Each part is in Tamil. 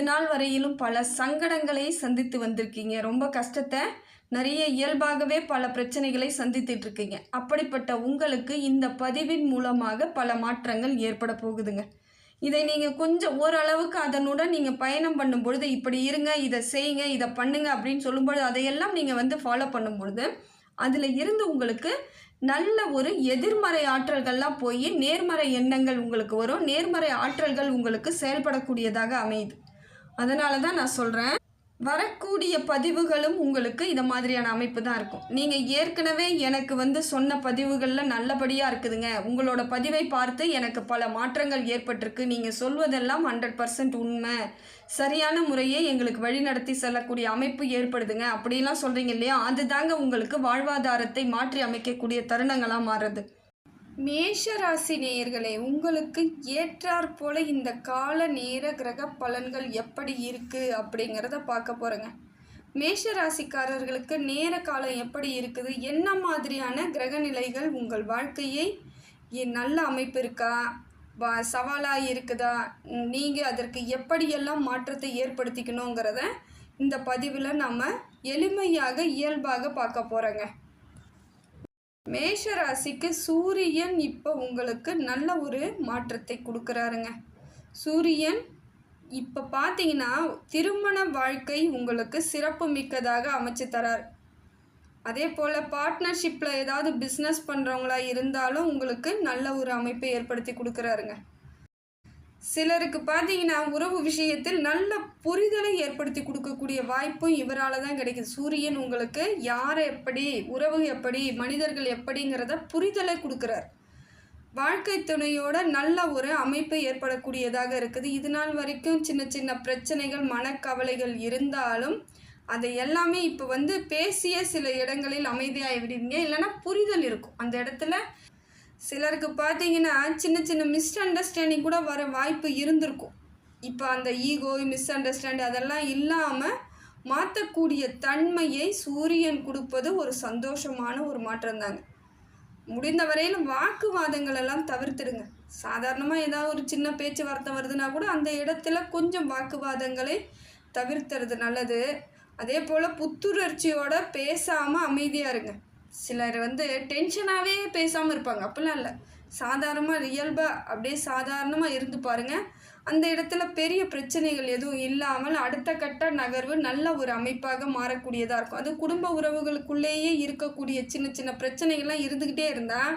இது நாள் வரையிலும் பல சங்கடங்களை சந்தித்து வந்திருக்கீங்க. ரொம்ப கஷ்டத்தை நிறைய இயல்பாகவே பல பிரச்சனைகளை சந்தித்துட்டு இருக்கீங்க. அப்படிப்பட்ட உங்களுக்கு இந்த பதிவின் மூலமாக பல மாற்றங்கள் ஏற்பட போகுதுங்க. இதை நீங்கள் கொஞ்சம் ஓரளவுக்கு அதனுடன் நீங்கள் பயணம் பண்ணும் பொழுது இப்படி இருங்க இதை செய்யுங்க இதை பண்ணுங்க அப்படின்னு சொல்லும்பொழுது அதையெல்லாம் நீங்கள் வந்து ஃபாலோ பண்ணும் பொழுது அதில் இருந்து உங்களுக்கு நல்ல ஒரு எதிர்மறை ஆற்றல்கள்லாம் போய் நேர்மறை எண்ணங்கள் உங்களுக்கு வரும். நேர்மறை ஆற்றல்கள் உங்களுக்கு செயல்படக்கூடியதாக அமையுது. அதனால தான் நான் சொல்கிறேன் வரக்கூடிய பதிவுகளும் உங்களுக்கு இந்த மாதிரியான அமைப்பு தான் இருக்கும். நீங்கள் ஏற்கனவே எனக்கு வந்து சொன்ன பதிவுகளில் நல்லபடியாக இருக்குதுங்க. உங்களோட பதிவை பார்த்து எனக்கு பல மாற்றங்கள் ஏற்பட்டிருக்கு. நீங்கள் சொல்வதெல்லாம் ஹண்ட்ரட் பர்சன்ட் உண்மை. சரியான முறையே எங்களுக்கு வழிநடத்தி செல்லக்கூடிய அமைப்பு ஏற்படுதுங்க. அப்படிலாம் சொல்கிறீங்க இல்லையா? அதுதாங்க உங்களுக்கு வாழ்வாதாரத்தை மாற்றி அமைக்கக்கூடிய தருணங்களாக மாறுறது. மேஷ ராசி நேயர்களே உங்களுக்கு ஏற்றாற் போல இந்த கால நேர கிரக பலன்கள் எப்படி இருக்குது அப்படிங்கிறத பார்க்க போகிறேங்க மேஷ ராசிக்காரர்களுக்கு நேர காலம் எப்படி இருக்குது? என்ன மாதிரியான கிரக நிலைகள் உங்கள் வாழ்க்கையை நல்ல அமைப்பு இருக்கா? வா சவாலாக இருக்குதா? நீங்கள் அதற்கு எப்படியெல்லாம் மாற்றத்தை ஏற்படுத்திக்கணுங்கிறத இந்த பதிவில் நாம் எளிமையாக இயல்பாக பார்க்க போகிறோங்க மேஷ ராசிக்கு சூரியன் இப்போ உங்களுக்கு நல்ல ஒரு மாற்றத்தை கொடுக்குறாருங்க. சூரியன் இப்போ பார்த்தீங்கன்னா திருமண வாழ்க்கை உங்களுக்கு சிறப்பு மிக்கதாக அமைச்சு தரார். அதே போல் பார்ட்னர்ஷிப்பில் ஏதாவது பிஸ்னஸ் பண்ணுறவங்களா இருந்தாலும் உங்களுக்கு நல்ல ஒரு அமைப்பை ஏற்படுத்தி கொடுக்குறாருங்க. சிலருக்கு பார்த்தீங்கன்னா உறவு விஷயத்தில் நல்ல புரிதலை ஏற்படுத்தி கொடுக்கக்கூடிய வாய்ப்பும் இவரால் தான் கிடைக்குது. சூரியன் உங்களுக்கு யாரை எப்படி உறவு எப்படி மனிதர்கள் எப்படிங்கிறத புரிதலை கொடுக்குறார். வாழ்க்கை துணையோட நல்ல ஒரு அமைப்பு ஏற்படக்கூடியதாக இருக்குது. இது நாள் வரைக்கும் சின்ன சின்ன பிரச்சனைகள் மனக்கவலைகள் இருந்தாலும் அதை எல்லாமே இப்போ வந்து பேசிய சில இடங்களில் அமைதியாகி விடுவீங்க இல்லைன்னா புரிதல் இருக்கும். அந்த இடத்துல சிலருக்கு பார்த்தீங்கன்னா சின்ன சின்ன மிஸ் அண்டர்ஸ்டாண்டிங் கூட வர வாய்ப்பு இருந்திருக்கும். இப்போ அந்த ஈகோ மிஸ் அண்டர்ஸ்டாண்டிங் அதெல்லாம் இல்லாமல் மாற்றக்கூடிய தன்மையை சூரியன் கொடுப்பது ஒரு சந்தோஷமான ஒரு மாற்றம் தாங்க. முடிந்த வரையிலும் வாக்குவாதங்கள் எல்லாம் தவிர்த்துடுங்க. சாதாரணமாக ஏதாவது ஒரு சின்ன பேச்சுவார்த்தை வருதுன்னா கூட அந்த இடத்துல கொஞ்சம் வாக்குவாதங்களை தவிர்த்துறது நல்லது. அதே போல் புத்துணர்ச்சியோட பேசாமல் அமைதியாக இருங்க. சிலர் வந்து டென்ஷனாகவே பேசாமல் இருப்பாங்க. அப்படிலாம் இல்லை. சாதாரணமாக ரியல்பாக அப்படியே சாதாரணமாக இருந்து பாருங்கள் அந்த இடத்துல பெரிய பிரச்சனைகள் எதுவும் இல்லாமல் அடுத்த கட்ட நகர்வு நல்ல ஒரு அமைப்பாக மாறக்கூடியதாக இருக்கும். அது குடும்ப உறவுகளுக்குள்ளேயே இருக்கக்கூடிய சின்ன சின்ன பிரச்சனைகள்லாம் இருந்துக்கிட்டே இருந்தால்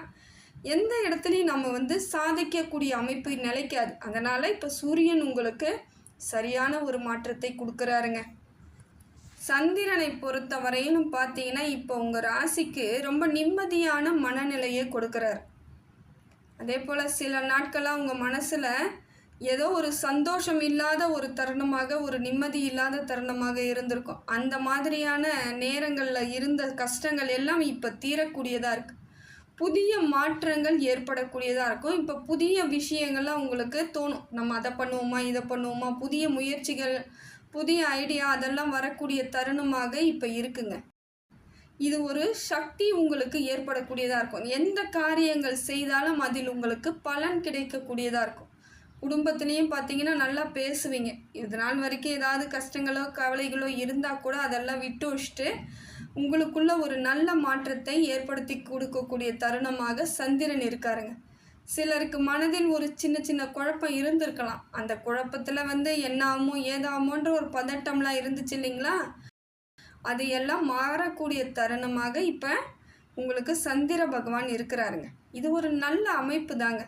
எந்த இடத்துலையும் நம்ம வந்து சாதிக்கக்கூடிய அமைப்பு நிலைக்காது. அதனால் இப்போ சூரியன் உங்களுக்கு சரியான ஒரு மாற்றத்தை கொடுக்குறாருங்க. சந்திரனை பொறுத்த வரையிலும் பார்த்தீங்கன்னா இப்போ உங்கள் ராசிக்கு ரொம்ப நிம்மதியான மனநிலையை கொடுக்குறார். அதே போல் சில நாட்களாக உங்கள் மனசில் ஏதோ ஒரு சந்தோஷம் இல்லாத ஒரு தருணமாக ஒரு நிம்மதி இல்லாத தருணமாக இருந்திருக்கும். அந்த மாதிரியான நேரங்களில் இருந்த கஷ்டங்கள் எல்லாம் இப்போ தீரக்கூடியதாக இருக்குது புதிய மாற்றங்கள் ஏற்படக்கூடியதாக இருக்கும். இப்போ புதிய விஷயங்கள்லாம் உங்களுக்கு தோணும். நம்ம அதை பண்ணுவோமா இதை பண்ணுவோமா புதிய முயற்சிகள் புதிய ஐடியா அதெல்லாம் வரக்கூடிய தருணமாக இப்போ இருக்குங்க. இது ஒரு சக்தி உங்களுக்கு ஏற்படக்கூடியதாக இருக்கும். எந்த காரியங்கள் செய்தாலும் அதில் உங்களுக்கு பலன் கிடைக்கக்கூடியதாக இருக்கும். குடும்பத்துலேயும் பார்த்தீங்கன்னா நல்லா பேசுவீங்க. இது நாள் வரைக்கும் ஏதாவது கஷ்டங்களோ கவலைகளோ இருந்தால் கூட அதெல்லாம் விட்டு வச்சுட்டு உங்களுக்குள்ள ஒரு நல்ல மாற்றத்தை ஏற்படுத்தி கொடுக்கக்கூடிய தருணமாக சந்திரன் இருக்காருங்க. சிலருக்கு மனதில் ஒரு சின்ன சின்ன குழப்பம் இருந்திருக்கலாம். அந்த குழப்பத்தில் வந்து என்ன ஆகுமோ ஏதாகுமோன்ற ஒரு பதட்டம்லாம் இருந்துச்சு இல்லைங்களா? அது எல்லாம் மாறக்கூடிய தருணமாக இப்போ உங்களுக்கு சந்திர பகவான் இருக்கிறாருங்க. இது ஒரு நல்ல அமைப்பு தாங்க.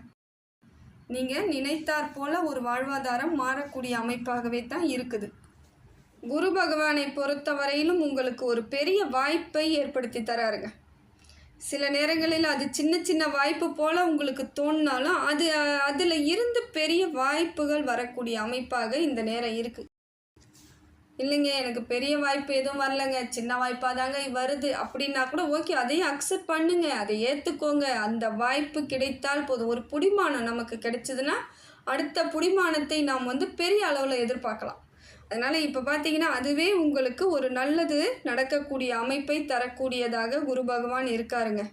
நீங்கள் நினைத்தாற் போல ஒரு வாழ்வாதாரம் மாறக்கூடிய அமைப்பாகவே தான் இருக்குது. குரு பகவானை பொறுத்த வரையிலும் உங்களுக்கு ஒரு பெரிய வாய்ப்பை ஏற்படுத்தி தராருங்க. சில நேரங்களில் அது சின்ன சின்ன வாய்ப்பு போல் உங்களுக்கு தோணினாலும் அது அதில் இருந்து பெரிய வாய்ப்புகள் வரக்கூடிய அமைப்பாக இந்த நேரம் இருக்குது இல்லைங்க எனக்கு பெரிய வாய்ப்பு எதுவும் வரலங்க. சின்ன வாய்ப்பாக தாங்க வருது. அப்படின்னா கூட ஓகே அதையும் அக்செப்ட் பண்ணுங்க. அதை ஏற்றுக்கோங்க அந்த வாய்ப்பு கிடைத்தால் போதும். ஒரு புடிமானம் நமக்கு கிடைச்சதுன்னா அடுத்த புடிமானத்தை நாம் வந்து பெரிய அளவில் எதிர்பார்க்கலாம். அதனால் இப்போ பார்த்தீங்கன்னா அதுவே உங்களுக்கு ஒரு நல்லது நடக்கக்கூடிய அமைப்பை தரக்கூடியதாக குரு பகவான் இருக்காருங்க.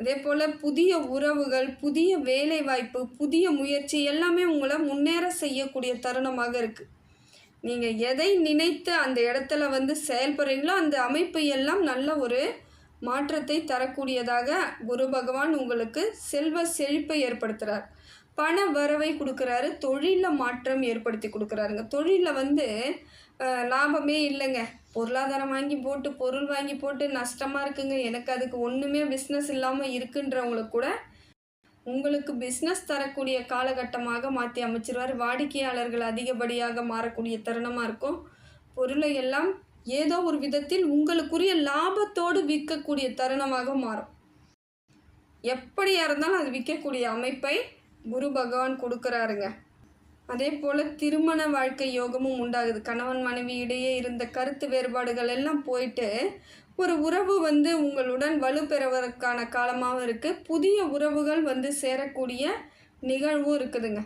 அதே போல் புதிய உறவுகள் புதிய வேலைவாய்ப்பு புதிய முயற்சி எல்லாமே உங்களை முன்னேற செய்யக்கூடிய தருணமாக இருக்குது நீங்கள் எதை நினைத்து அந்த இடத்துல வந்து செயல்படுறீங்களோ அந்த அமைப்பு எல்லாம் நல்ல ஒரு மாற்றத்தை தரக்கூடியதாக குரு பகவான் உங்களுக்கு செல்வ செழிப்பை ஏற்படுத்துகிறார் பண வரவை கொடுக்குறாரு தொழிலில் மாற்றம் ஏற்படுத்தி கொடுக்குறாருங்க. தொழிலில் வந்து லாபமே இல்லைங்க. பொருளாதாரம் வாங்கி போட்டு பொருள் வாங்கி போட்டு நஷ்டமாக இருக்குங்க. எனக்கு அதுக்கு ஒன்றுமே பிஸ்னஸ் இல்லாமல் இருக்குன்றவங்களுக்கு கூட உங்களுக்கு பிஸ்னஸ் தரக்கூடிய காலகட்டமாக மாற்றி அமைச்சிருவார். வாடிக்கையாளர்கள் அதிகப்படியாக மாறக்கூடிய தருணமாக இருக்கும். பொருளை எல்லாம் ஏதோ ஒரு விதத்தில் உங்களுக்குரிய லாபத்தோடு விற்கக்கூடிய தருணமாக மாறும். எப்படியாக இருந்தாலும் அது விற்கக்கூடிய அமைப்பை குரு பகவான் கொடுக்குறாருங்க. அதே போல் திருமண வாழ்க்கை யோகமும் உண்டாகுது. கணவன் மனைவி இடையே இருந்த கருத்து வேறுபாடுகள் எல்லாம் போயிட்டு ஒரு உறவு வந்து உங்களுடன் வலுப்பெறுவதற்கான காலமாகவும் இருக்குது புதிய உறவுகள் வந்து சேரக்கூடிய நிகழ்வும் இருக்குதுங்க.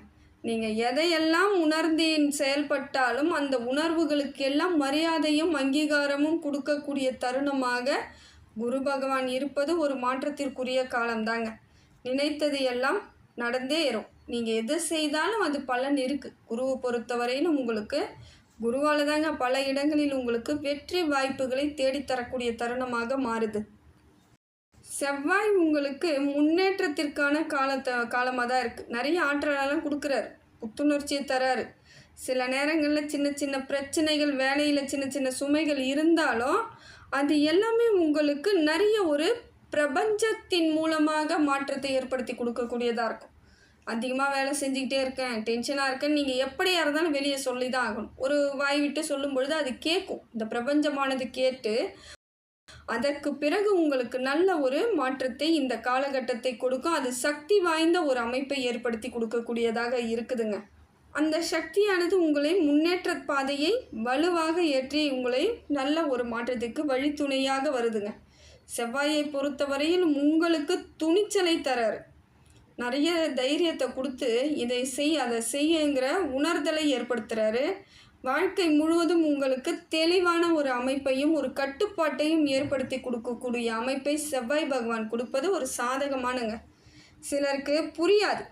நீங்கள் எதையெல்லாம் உணர்ந்து செயல்பட்டாலும் அந்த உணர்வுகளுக்கு எல்லாம் மரியாதையும் அங்கீகாரமும் கொடுக்கக்கூடிய தருணமாக குரு பகவான் இருப்பது ஒரு மாற்றத்திற்குரிய காலம்தாங்க. நினைத்தது எல்லாம் நடந்தே ஏறும். நீங்கள் எது செய்தாலும் அது பலன் இருக்குது குருவை பொறுத்தவரையிலும் உங்களுக்கு குருவால் தாங்க பல இடங்களில் உங்களுக்கு வெற்றி வாய்ப்புகளை தேடித்தரக்கூடிய தருணமாக மாறுது. செவ்வாய் உங்களுக்கு முன்னேற்றத்திற்கான காலத்தை காலமாக தான் இருக்குது நிறைய ஆற்றலெல்லாம் கொடுக்குறாரு. புத்துணர்ச்சியை தராரு. சில நேரங்களில் சின்ன சின்ன பிரச்சனைகள் வேலையில் சின்ன சின்ன சுமைகள் இருந்தாலும் அது எல்லாமே உங்களுக்கு நிறைய ஒரு பிரபஞ்சத்தின் மூலமாக மாற்றத்தை ஏற்படுத்தி கொடுக்கக்கூடியதாக இருக்கும். அதிகமாக வேலை செஞ்சுக்கிட்டே இருக்கேன் டென்ஷனாக இருக்கேன்னு நீங்கள் எப்படியாக இருந்தாலும் வெளியே சொல்லி தான் ஆகணும். ஒரு வாய் விட்டு சொல்லும் பொழுது அது கேட்கும். இந்த பிரபஞ்சமானது கேட்டு அதற்கு பிறகு உங்களுக்கு நல்ல ஒரு மாற்றத்தை இந்த காலகட்டத்தை கொடுக்கும். அது சக்தி வாய்ந்த ஒரு அமைப்பை ஏற்படுத்தி கொடுக்கக்கூடியதாக இருக்குதுங்க. அந்த சக்தியானது உங்களை முன்னேற்ற பாதையை வலுவாக ஏற்றி உங்களை நல்ல ஒரு மாற்றத்துக்கு வழித்துணையாக வருதுங்க. செவ்வாயை பொறுத்தவரையில் உங்களுக்கு துணிச்சலை தரார். நிறைய தைரியத்தை கொடுத்து இதை செய் அதை செய்யுங்கிற உணர்தலை ஏற்படுத்துகிறாரு வாழ்க்கை முழுவதும் உங்களுக்கு தெளிவான ஒரு அமைப்பையும் ஒரு கட்டுப்பாட்டையும் ஏற்படுத்தி கொடுக்கக்கூடிய அமைப்பை செவ்வாய் பகவான் கொடுப்பது ஒரு சாதகமானங்க. சிலருக்கு புரியாது.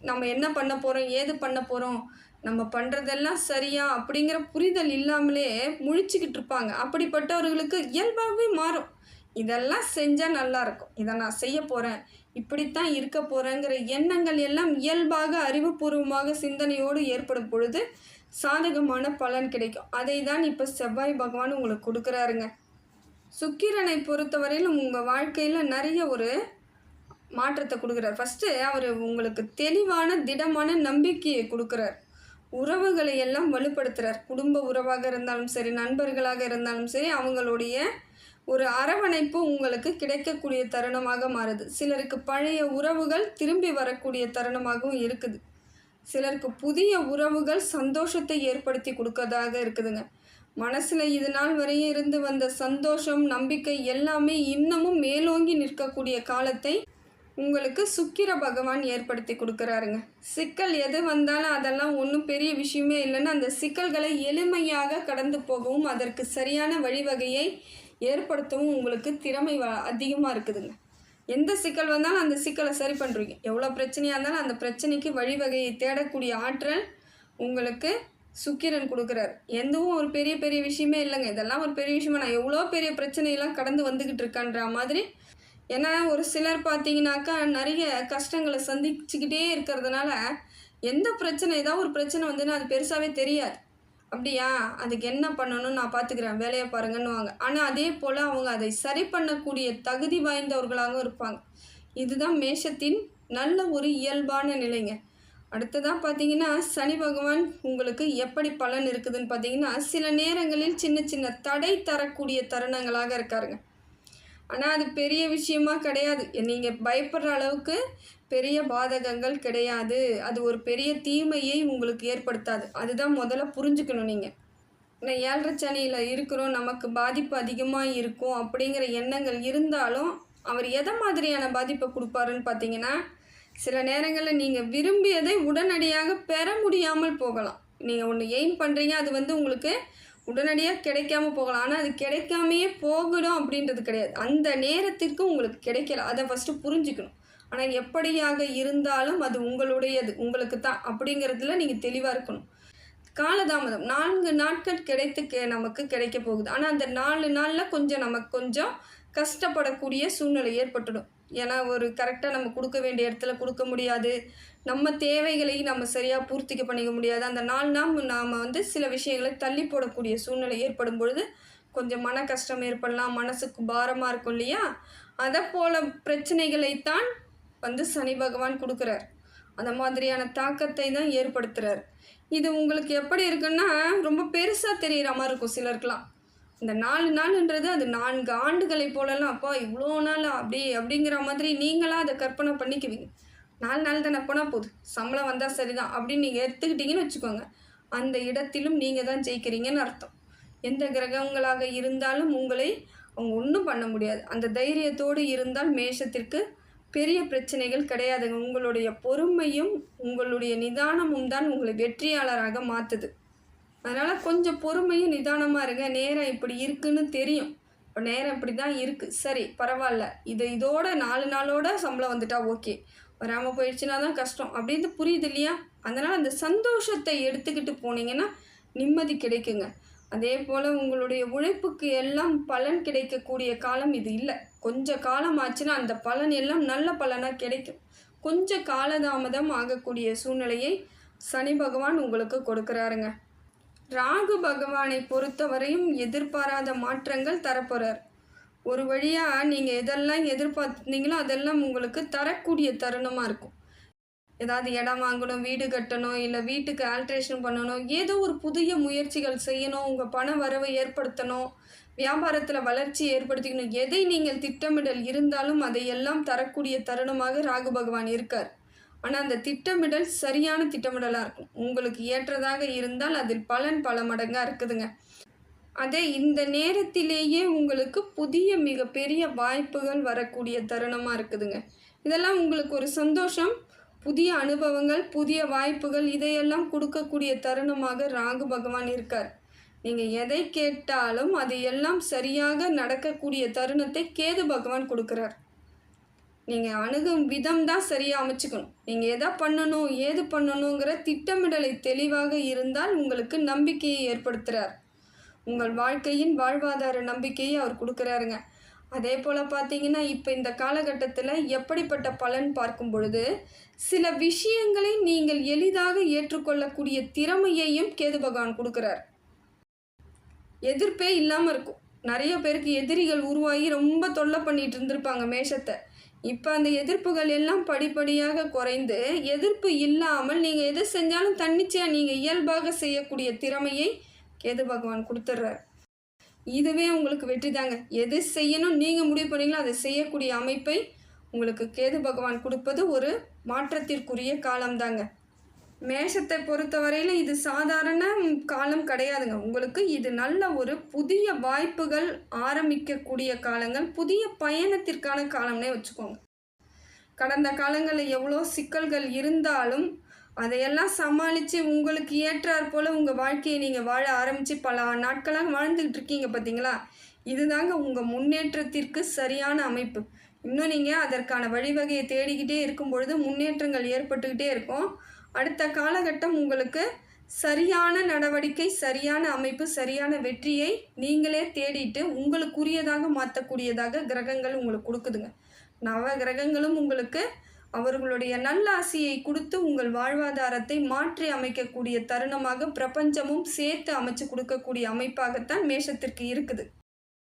நம்ம என்ன பண்ண போகிறோம் ஏது பண்ண போகிறோம் நம்ம பண்ணுறதெல்லாம் சரியா அப்படிங்கிற புரிதல் இல்லாமலே முழிச்சுக்கிட்டு இருப்பாங்க. அப்படிப்பட்டவர்களுக்கு இயல்பாகவே மாறும். இதெல்லாம் செஞ்சால் நல்லா இருக்கும் இதை நான் செய்ய போகிறேன் இப்படித்தான் இருக்க போகிறேங்கிற எண்ணங்கள் எல்லாம் இயல்பாக அறிவுபூர்வமாக சிந்தனையோடு ஏற்படும் பொழுது சாதகமான பலன் கிடைக்கும். அதை தான் இப்போ செவ்வாய் பகவான் உங்களுக்கு கொடுக்குறாருங்க. சுக்கிரனை பொறுத்தவரையிலும் உங்கள் வாழ்க்கையில் நிறைய ஒரு மாற்றத்தை கொடுக்குறார். ஃபஸ்ட்டு அவர் உங்களுக்கு தெளிவான திடமான நம்பிக்கையை கொடுக்குறார். உறவுகளை எல்லாம் வலுப்படுத்துகிறார் குடும்ப உறவாக இருந்தாலும் சரி நண்பர்களாக இருந்தாலும் சரி அவங்களுடைய ஒரு அரவணைப்பு உங்களுக்கு கிடைக்கக்கூடிய தருணமாக மாறுது. சிலருக்கு பழைய உறவுகள் திரும்பி வரக்கூடிய தருணமாகவும் இருக்குது. சிலருக்கு புதிய உறவுகள் சந்தோஷத்தை ஏற்படுத்தி கொடுக்கறதாக இருக்குதுங்க. மனசில் இது நாள் வரையும் இருந்து வந்த சந்தோஷம் நம்பிக்கை எல்லாமே இன்னமும் மேலோங்கி நிற்கக்கூடிய காலத்தை உங்களுக்கு சுக்கிர பகவான் ஏற்படுத்தி கொடுக்குறாருங்க. சிக்கல் எது வந்தாலும் அதெல்லாம் ஒன்றும் பெரிய விஷயமே இல்லைன்னு அந்த சிக்கல்களை எளிமையாக கடந்து போகவும் அதற்கு சரியான வழிவகையை ஏற்படுத்தவும் உங்களுக்கு திறமை அதிகமாக இருக்குதுங்க. எந்த சிக்கல் வந்தாலும் அந்த சிக்கலை சரி பண்ணுறீங்க எவ்வளோ பிரச்சனையாக இருந்தாலும் அந்த பிரச்சனைக்கு வழிவகையை தேடக்கூடிய ஆற்றல் உங்களுக்கு சுக்கிரன் கொடுக்குறாரு. எதுவும் ஒரு பெரிய பெரிய விஷயமே இல்லைங்க. இதெல்லாம் ஒரு பெரிய விஷயமா நான் எவ்வளோ பெரிய பிரச்சனையெல்லாம் கடந்து வந்துக்கிட்டு இருக்கேன்ற மாதிரி. ஏன்னா ஒரு சிலர் பார்த்தீங்கன்னாக்கா நிறைய கஷ்டங்களை சந்திச்சுக்கிட்டே இருக்கிறதுனால எந்த பிரச்சனை ஏதாவது ஒரு பிரச்சனை வந்துன்னா அது பெருசாகவே தெரியாது. அப்படியா? அதுக்கு என்ன பண்ணணும் நான் பார்த்துக்கிறேன் வேலையை பாருங்கன்னுவாங்க. ஆனால் அதே போல் அவங்க அதை சரி பண்ணக்கூடிய தகுதி வாய்ந்தவர்களாகவும் இருப்பாங்க. இதுதான் மேஷத்தின் நல்ல ஒரு இயல்பான நிலைங்க. அடுத்ததாக பார்த்தீங்கன்னா சனி பகவான் உங்களுக்கு எப்படி பலன் இருக்குதுன்னு பார்த்தீங்கன்னா சில நேரங்களில் சின்ன சின்ன தடை தரக்கூடிய தருணங்களாக இருக்காருங்க. ஆனால் அது பெரிய விஷயமா கிடையாது. நீங்கள் பயப்படுற அளவுக்கு பெரிய பாதகங்கள் கிடையாது. அது ஒரு பெரிய தீமையை உங்களுக்கு ஏற்படுத்தாது. அதுதான் முதல்ல புரிஞ்சுக்கணும் நீங்கள் நான் ஏழரை சனியில் இருக்கிறோம் நமக்கு பாதிப்பு அதிகமாக இருக்கும் அப்படிங்கிற எண்ணங்கள் இருந்தாலும் அவர் எதை மாதிரியான பாதிப்பை கொடுப்பாருன்னு பார்த்தீங்கன்னா சில நேரங்களில் நீங்கள் விரும்பியதை உடனடியாக பெற முடியாமல் போகலாம். நீங்கள் ஒன்று எய்ம் பண்ணுறீங்க அது வந்து உங்களுக்கு உடனடியாக கிடைக்காம போகலாம். ஆனால் அது கிடைக்காமையே போகணும் அப்படின்றது கிடையாது. அந்த நேரத்திற்கு உங்களுக்கு கிடைக்கல. அதை ஃபஸ்ட்டு புரிஞ்சுக்கணும். ஆனால் எப்படியாக இருந்தாலும் அது உங்களுடையது. உங்களுக்கு தான். அப்படிங்கிறதுல நீங்கள் தெளிவாக இருக்கணும். காலதாமதம். நான்கு நாட்கள் கிடைத்து கே நமக்கு கிடைக்க போகுது. ஆனால் அந்த நாலு நாளில் கொஞ்சம் நமக்கு கொஞ்சம் கஷ்டப்படக்கூடிய சூழ்நிலை ஏற்பட்டுடும். ஏன்னா ஒரு கரெக்டாக நம்ம கொடுக்க வேண்டிய இடத்துல கொடுக்க முடியாது. நம்ம தேவைகளை நம்ம சரியாக பூர்த்திக்க பண்ணிக்க முடியாது. அந்த நாலு நாள் நாம் வந்து சில விஷயங்களை தள்ளி போடக்கூடிய சூழ்நிலை ஏற்படும் பொழுது கொஞ்சம் மன கஷ்டம் ஏற்படலாம். மனசுக்கு பாரமாக இருக்கும் இல்லையா? அதை போல் பிரச்சனைகளைத்தான் வந்து சனி பகவான் கொடுக்குறார். அந்த மாதிரியான தாக்கத்தை தான் ஏற்படுத்துகிறார் இது உங்களுக்கு எப்படி இருக்குன்னா ரொம்ப பெருசாக தெரிகிற மாதிரி இருக்கும் சிலருக்கெலாம் இந்த நாலு நாள்ன்றது அது நான்கு ஆண்டுகளை போலலாம் அப்பா இவ்வளோ நாள்? அப்படி அப்படிங்கிற மாதிரி நீங்களாக அதை கற்பனை பண்ணிக்குவீங்க. நாலு நாள் தானே போனால் போதும். சம்பளம் வந்தால் சரிதான் அப்படின்னு நீங்கள் எடுத்துக்கிட்டீங்கன்னு வச்சுக்கோங்க. அந்த இடத்திலும் நீங்கள் தான் ஜெயிக்கிறீங்கன்னு அர்த்தம். எந்த கிரகங்களாக இருந்தாலும் உங்களை அவங்க ஒன்றும் பண்ண முடியாது. அந்த தைரியத்தோடு இருந்தால் மேஷத்திற்கு பெரிய பிரச்சனைகள் கிடையாதுங்க. உங்களுடைய பொறுமையும் உங்களுடைய நிதானமும் தான் உங்களை வெற்றியாளராக மாற்றுது அதனால் கொஞ்சம் பொறுமையும் நிதானமாக இருங்க. நேரம் இப்படி இருக்குன்னு தெரியும். இப்போ நேரம் இப்படி தான் இருக்குது சரி பரவாயில்ல. இது இதோட நாலு நாளோட சம்பளம் வந்துட்டா ஓகே. வராமல் போயிடுச்சுன்னா தான் கஷ்டம். அப்படின்னு புரியுது இல்லையா? அதனால் அந்த சந்தோஷத்தை எடுத்துக்கிட்டு போனீங்கன்னா நிம்மதி கிடைக்குங்க. அதே போல் உங்களுடைய உழைப்புக்கு எல்லாம் பலன் கிடைக்கக்கூடிய காலம் இது இல்லை. கொஞ்ச காலம் ஆச்சுன்னா அந்த பலன் எல்லாம் நல்ல பலனாக கிடைக்கும். கொஞ்சம் காலதாமதம் ஆகக்கூடிய சூழ்நிலையை சனி பகவான் உங்களுக்கு கொடுக்குறாருங்க. ராகு பகவானை பொறுத்தவரையும் எதிர்பாராத மாற்றங்கள் தரப்போகிறார் ஒரு வழியாக நீங்கள் எதெல்லாம் எதிர்பார்த்தீங்களோ அதெல்லாம் உங்களுக்கு தரக்கூடிய தருணமாக இருக்கும். ஏதாவது இடம் வாங்கணும் வீடு கட்டணும் இல்லை வீட்டுக்கு ஆல்ட்ரேஷன் பண்ணணும் ஏதோ ஒரு புதிய முயற்சிகள் செய்யணும் உங்கள் பண வரவை ஏற்படுத்தணும் வியாபாரத்தில் வளர்ச்சி ஏற்படுத்திக்கணும். எதை நீங்கள் திட்டமிடல் இருந்தாலும் அதையெல்லாம் தரக்கூடிய தருணமாக ராகு பகவான் இருக்கார். ஆனால் அந்த திட்டமிடல் சரியான திட்டமிடலாக இருக்கும். உங்களுக்கு ஏற்றதாக இருந்தால் அதில் பலன் பல மடங்காக இருக்குதுங்க. அதே இந்த நேரத்திலேயே உங்களுக்கு புதிய மிகப்பெரிய வாய்ப்புகள் வரக்கூடிய தருணமாக இருக்குதுங்க. இதெல்லாம் உங்களுக்கு ஒரு சந்தோஷம் புதிய அனுபவங்கள் புதிய வாய்ப்புகள் இதையெல்லாம் கொடுக்கக்கூடிய தருணமாக ராகு பகவான் இருக்கார். நீங்கள் எதை கேட்டாலும் அது எல்லாம் சரியாக நடக்கக்கூடிய தருணத்தை கேது பகவான் கொடுக்குறார். நீங்கள் அணுகும் விதம் தான் சரியாக அமைச்சுக்கணும். நீங்கள் எதை பண்ணணும் ஏது பண்ணணுங்கிற திட்டமிடலை தெளிவாக இருந்தால் உங்களுக்கு நம்பிக்கையை ஏற்படுத்துகிறார் உங்கள் வாழ்க்கையின் வாழ்வாதார நம்பிக்கையை அவர் கொடுக்குறாருங்க. அதே போல் பார்த்தீங்கன்னா இப்போ இந்த காலகட்டத்தில் எப்படிப்பட்ட பலன் பார்க்கும் பொழுது சில விஷயங்களை நீங்கள் எளிதாக ஏற்றுக்கொள்ளக்கூடிய திறமையையும் கேது பகவான் கொடுக்குறார். எதிர்ப்பே இல்லாமல் இருக்கும். நிறைய பேருக்கு எதிரிகள் உருவாகி ரொம்ப தொல்லை பண்ணிட்டு இருந்திருப்பாங்க மேஷத்தை. இப்போ அந்த எதிர்ப்புகள் எல்லாம் படிப்படியாக குறைந்து எதிர்ப்பு இல்லாமல் நீங்கள் எது செஞ்சாலும் தன்னிச்சையாக நீங்கள் இயல்பாக செய்யக்கூடிய திறமையை கேது பகவான் கொடுத்துட்றாரு இதுவே உங்களுக்கு வெற்றி தாங்க. எது செய்யணும் நீங்கள் முடிவு பண்ணீங்களோ அதை செய்யக்கூடிய அமைப்பை உங்களுக்கு கேது பகவான் கொடுப்பது ஒரு மாற்றத்திற்குரிய காலம்தாங்க. மேஷத்தை பொறுத்தவரையில் இது சாதாரண காலம் கிடையாதுங்க. உங்களுக்கு இது நல்ல ஒரு புதிய வாய்ப்புகள் ஆரம்பிக்கக்கூடிய காலங்கள் புதிய பயணத்திற்கான காலம்னே வச்சுக்கோங்க. கடந்த காலங்களில் எவ்வளோ சிக்கல்கள் இருந்தாலும் அதையெல்லாம் சமாளித்து உங்களுக்கு ஏற்றாற் போல் உங்கள் வாழ்க்கையை நீங்கள் வாழ ஆரம்பித்து பல நாட்களாக வாழ்ந்துக்கிட்டு இருக்கீங்க பார்த்தீங்களா இதுதாங்க உங்கள் முன்னேற்றத்திற்கு சரியான அமைப்பு. இன்னும் நீங்கள் அதற்கான வழிவகையை தேடிக்கிட்டே இருக்கும் பொழுது முன்னேற்றங்கள் ஏற்பட்டுக்கிட்டே இருக்கும். அடுத்த காலகட்டம் உங்களுக்கு சரியான நடவடிக்கை சரியான அமைப்பு சரியான வெற்றியை நீங்களே தேடிட்டு உங்களுக்குரியதாக மாற்றக்கூடியதாக கிரகங்கள் உங்களுக்கு கொடுக்குதுங்க. நவ கிரகங்களும் உங்களுக்கு அவர்களுடைய நல்லாசியை கொடுத்து உங்கள் வாழ்வாதாரத்தை மாற்றி அமைக்கக்கூடிய தருணமாக பிரபஞ்சமும் சேர்த்து அமைச்சு கொடுக்கக்கூடிய அமைப்பாகத்தான் மேஷத்திற்கு இருக்குது.